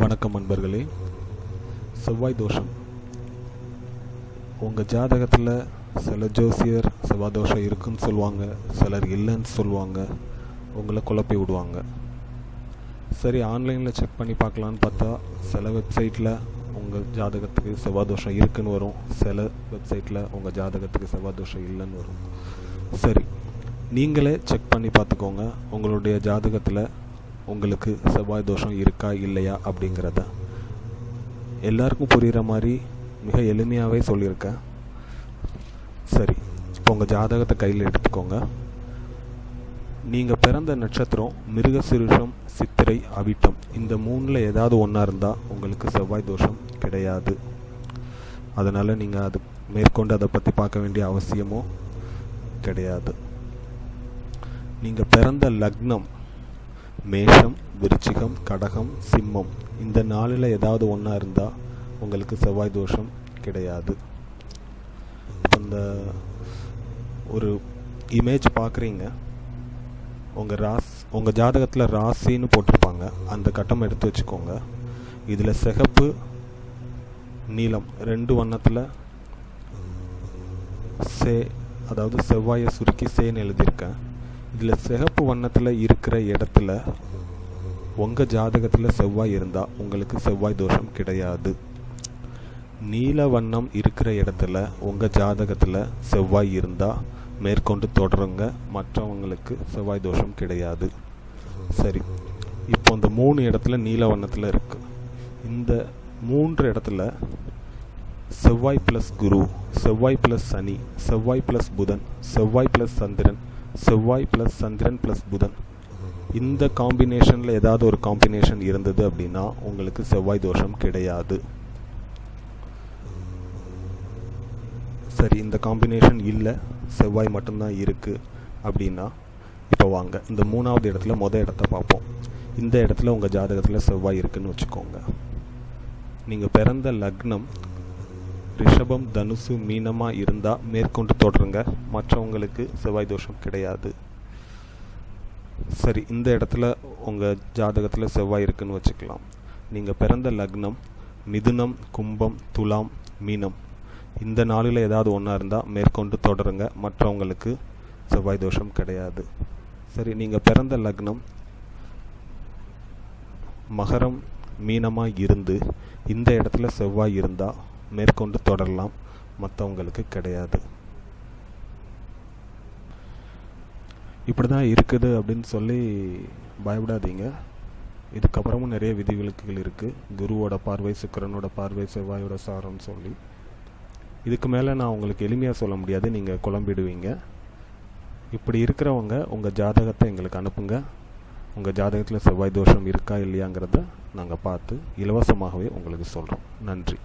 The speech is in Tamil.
வணக்கம் நண்பர்களே. செவ்வாய் தோஷம். உங்கள் ஜாதகத்தில் சில ஜோசியர் செவ்வாய் தோஷம் இருக்குன்னு சொல்லுவாங்க சிலர் இல்லைன்னு சொல்லுவாங்க உங்களை குழப்பி விடுவாங்க. சரி ஆன்லைனில் செக் பண்ணி பார்க்கலான்னு பார்த்தா சில வெப்சைட்டில் உங்கள் ஜாதகத்துக்கு செவ்வாய் தோஷம் இருக்குன்னு வரும். சில வெப்சைட்டில் உங்கள் ஜாதகத்துக்கு செவ்வாய் தோஷம் இல்லைன்னு வரும். சரி நீங்களே செக் பண்ணி பார்த்துக்கோங்க. உங்களுடைய ஜாதகத்தில் உங்களுக்கு செவ்வாய் தோஷம் இருக்கா இல்லையா அப்படிங்கிறத. எல்லாருக்கும் புரிகிற மாதிரி மிக எளிமையாகவே சொல்லியிருக்கேன் சரி இப்போ உங்கள் ஜாதகத்தை கையில் எடுத்துக்கோங்க. நீங்கள் பிறந்த நட்சத்திரம் மிருகசிருஷம் சித்திரை அவிட்டம். இந்த மூணில் ஏதாவது ஒன்றா இருந்தால் உங்களுக்கு செவ்வாய் தோஷம் கிடையாது. அதனால் நீங்கள் அது மேற்கொண்டு அதை பற்றி பார்க்க வேண்டிய அவசியமோ கிடையாது. நீங்கள் பிறந்த லக்னம் மேஷம் விருச்சிகம் கடகம் சிம்மம். இந்த நாளில் ஏதாவது ஒன்றா இருந்தால் உங்களுக்கு செவ்வாய் தோஷம் கிடையாது. அந்த இந்த ஒரு இமேஜ் பார்க்குறீங்க உங்கள் ராஸ் உங்கள் ஜாதகத்தில் ராசின்னு போட்டிருப்பாங்க. அந்த கட்டம் எடுத்து வச்சுக்கோங்க. இதில் சிகப்பு நீலம் ரெண்டு வண்ணத்தில் சே அதாவது செவ்வாயை சுருக்கி சேன்னு எழுதியிருக்கேன். இதில் சிகப்பு வண்ணத்தில் இருக்கிற இடத்துல உங்கள் ஜாதகத்தில் செவ்வாய் இருந்தால் உங்களுக்கு செவ்வாய் தோஷம் கிடையாது. நீல வண்ணம் இருக்கிற இடத்துல உங்கள் ஜாதகத்தில் செவ்வாய் இருந்தால் மேற்கொண்டு தொடருங்க. மற்றவங்களுக்கு செவ்வாய் தோஷம் கிடையாது. சரி. இப்போ இந்த மூணு இடத்துல நீல வண்ணத்தில் இருக்கு. இந்த மூன்று இடத்துல செவ்வாய் ப்ளஸ் குரு செவ்வாய் ப்ளஸ் சனி செவ்வாய் ப்ளஸ் புதன் செவ்வாய் ப்ளஸ் சந்திரன் செவ்வாய் ப்ளஸ் சந்திரன் ப்ளஸ் புதன். இந்த காம்பினேஷனில் ஏதாவது ஒரு காம்பினேஷன் இருந்தது அப்படின்னா உங்களுக்கு செவ்வாய் தோஷம் கிடையாது. சரி இந்த காம்பினேஷன் இல்லை செவ்வாய் மட்டும்தான் இருக்குது அப்படின்னா இப்போ வாங்க. இந்த மூணாவது இடத்துல மொதல் இடத்த பார்ப்போம். இந்த இடத்துல உங்கள் ஜாதகத்தில் செவ்வாய் இருக்குன்னு வச்சுக்கோங்க. நீங்கள் பிறந்த லக்னம் ரிஷபம் தனுசு மீனமாக இருந்தால் மேற்கொண்டு தொடருங்க. மற்றவங்களுக்கு செவ்வாய் தோஷம் கிடையாது. சரி இந்த இடத்துல உங்கள் ஜாதகத்தில் செவ்வாய் இருக்குன்னு வச்சுக்கலாம். நீங்கள் பிறந்த லக்னம் மிதுனம் கும்பம் துலாம் மீனம். இந்த நாளில் ஏதாவது ஒன்றா இருந்தால் மேற்கொண்டு தொடருங்க. மற்றவங்களுக்கு செவ்வாய் தோஷம் கிடையாது. சரி நீங்கள் பிறந்த லக்னம் மகரம் மீனமாக இருந்து இந்த இடத்துல செவ்வாய் இருந்தால் மேற்கொண்டு தொடரலாம். மற்றவங்களுக்கு கிடையாது. இப்படி தான் இருக்குது அப்படின்னு சொல்லி பயப்படாதீங்க. இதுக்கப்புறமும் நிறைய விதிவிலக்குகள் இருக்குது குருவோட பார்வை சுக்கரனோட பார்வை செவ்வாயோட சாரம்னு சொல்லி. இதுக்கு மேலே நான் உங்களுக்கு எளிமையாக சொல்ல முடியாது. நீங்கள் குழம்பிடுவீங்க. இப்படி இருக்கிறவங்க உங்கள் ஜாதகத்தை எங்களுக்கு அனுப்புங்க. உங்கள் ஜாதகத்தில் செவ்வாய் தோஷம் இருக்கா இல்லையாங்கிறத நாங்கள் பார்த்து இலவசமாகவே உங்களுக்கு சொல்கிறோம் நன்றி.